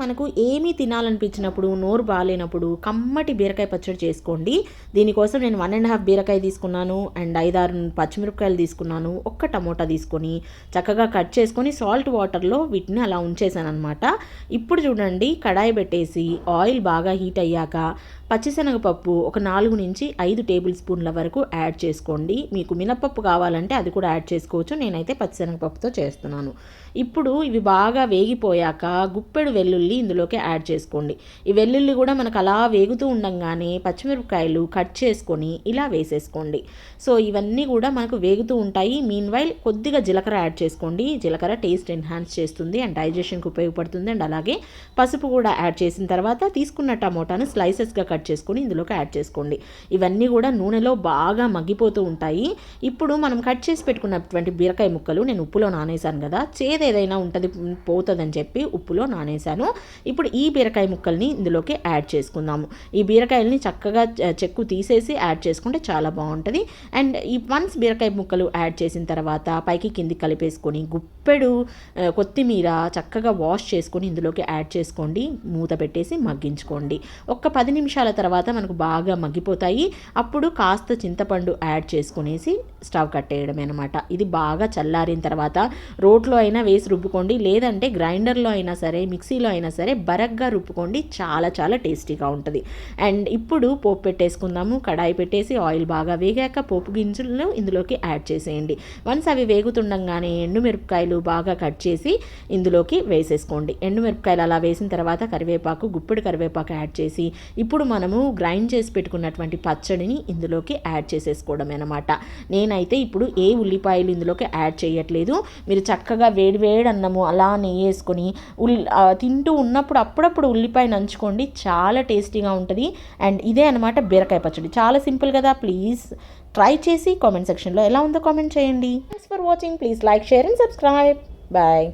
మనకు ఏమీ తినాలనిపించినప్పుడు నోరు బాగాలేనప్పుడు కమ్మటి బీరకాయ పచ్చడి చేసుకోండి. దీనికోసం నేను వన్ అండ్ హాఫ్ బీరకాయ తీసుకున్నాను అండ్ ఐదారు పచ్చిమిరపకాయలు తీసుకున్నాను. ఒక్క టమోటా తీసుకొని చక్కగా కట్ చేసుకొని సాల్ట్ వాటర్లో వీటిని అలా ఉంచేసాను అనమాట ఇప్పుడు చూడండి కడాయి పెట్టేసి ఆయిల్ బాగా హీట్ అయ్యాక పచ్చిశనగపప్పు ఒక నాలుగు నుంచి ఐదు టేబుల్ స్పూన్ల వరకు యాడ్ చేసుకోండి. మీకు మినపప్పు కావాలంటే అది కూడా యాడ్ చేసుకోవచ్చు. నేనైతే పచ్చిశనగపప్పుతో చేస్తున్నాను. ఇప్పుడు ఇవి బాగా వేగిపోయాక గుప్పెడు వెల్లుల్లి ఇందులోకి యాడ్ చేసుకోండి. ఈ వెల్లుల్లి కూడా మనకు అలా వేగుతూ ఉండంగానే పచ్చిమిరపకాయలు కట్ చేసుకొని ఇలా వేసేసుకోండి. సో ఇవన్నీ కూడా మనకు వేగుతూ ఉంటాయి. మీన్ వైల్ కొద్దిగా జీలకర్ర యాడ్ చేసుకోండి. జీలకర్ర టేస్ట్ ఎన్హాన్స్ చేస్తుంది అండ్ డైజెషన్కి ఉపయోగపడుతుంది. అండ్ అలాగే పసుపు కూడా యాడ్ చేసిన తర్వాత తీసుకున్న టమోటాను స్లైసెస్గా కట్ చేసుకొని ఇందులోకి యాడ్ చేసుకోండి. ఇవన్నీ కూడా నూనెలో బాగా మగ్గిపోతూ ఉంటాయి. ఇప్పుడు మనం కట్ చేసి పెట్టుకున్నటువంటి బీరకాయ ముక్కలు నేను ఉప్పులో నానేసాను కదా చేదు ఏదైనా ఉంటుంది పోతుందని చెప్పి ఉప్పులో నానేసాను ఇప్పుడు ఈ బీరకాయ ముక్కల్ని ఇందులోకి యాడ్ చేసుకుందాము. ఈ బీరకాయల్ని చక్కగా చెక్కు తీసేసి యాడ్ చేసుకుంటే చాలా బాగుంటుంది. అండ్ ఈ వన్స్ బీరకాయ ముక్కలు యాడ్ చేసిన తర్వాత పైకి కింది కలిపేసుకొని గుప్పెడు కొత్తిమీర చక్కగా వాష్ చేసుకొని ఇందులోకి యాడ్ చేసుకోండి. మూత పెట్టేసి మగ్గించుకోండి. ఒక్క పది నిమిషాలు తర్వాత మనకు బాగా మగ్గిపోతాయి. అప్పుడు కాస్త చింతపండు యాడ్ చేసుకునేసి స్టవ్ కట్టేయడమే అనమాట ఇది బాగా చల్లారిన తర్వాత రోట్లో అయినా వేసి రుబ్బుకోండి. లేదంటే గ్రైండర్లో అయినా సరే మిక్సీలో అయినా సరే బరగ్గా రుబ్బుకోండి. చాలా చాలా టేస్టీగా ఉంటుంది. అండ్ ఇప్పుడు పోపు పెట్టేసుకుందాము. కడాయి పెట్టేసి ఆయిల్ బాగా వేగాక పోపు గింజలను ఇందులోకి యాడ్ చేసేయండి. వన్స్ అవి వేగుతుండగానే ఎండుమిరపకాయలు బాగా కట్ చేసి ఇందులోకి వేసేసుకోండి. ఎండుమిరపకాయలు అలా వేసిన తర్వాత కరివేపాకు గుప్పిడి కరివేపాకు యాడ్ చేసి ఇప్పుడు మనము గ్రైండ్ చేసి పెట్టుకున్నటువంటి పచ్చడిని ఇందులోకి యాడ్ చేసేసుకోవడం అనమాట నేనైతే ఇప్పుడు ఏ ఉల్లిపాయలు ఇందులోకి యాడ్ చేయట్లేదు. మీరు చక్కగా వేడి వేడి అన్నము అలా నెయ్యి వేసుకొని తింటూ ఉన్నప్పుడు అప్పుడప్పుడు ఉల్లిపాయ నంచుకోండి. చాలా టేస్టీగా ఉంటుంది. అండ్ ఇదే అనమాట బీరకాయ పచ్చడి. చాలా సింపుల్ కదా. ప్లీజ్ ట్రై చేసి కామెంట్ సెక్షన్లో ఎలా ఉందో కామెంట్ చేయండి. Thanks for watching please like share and subscribe bye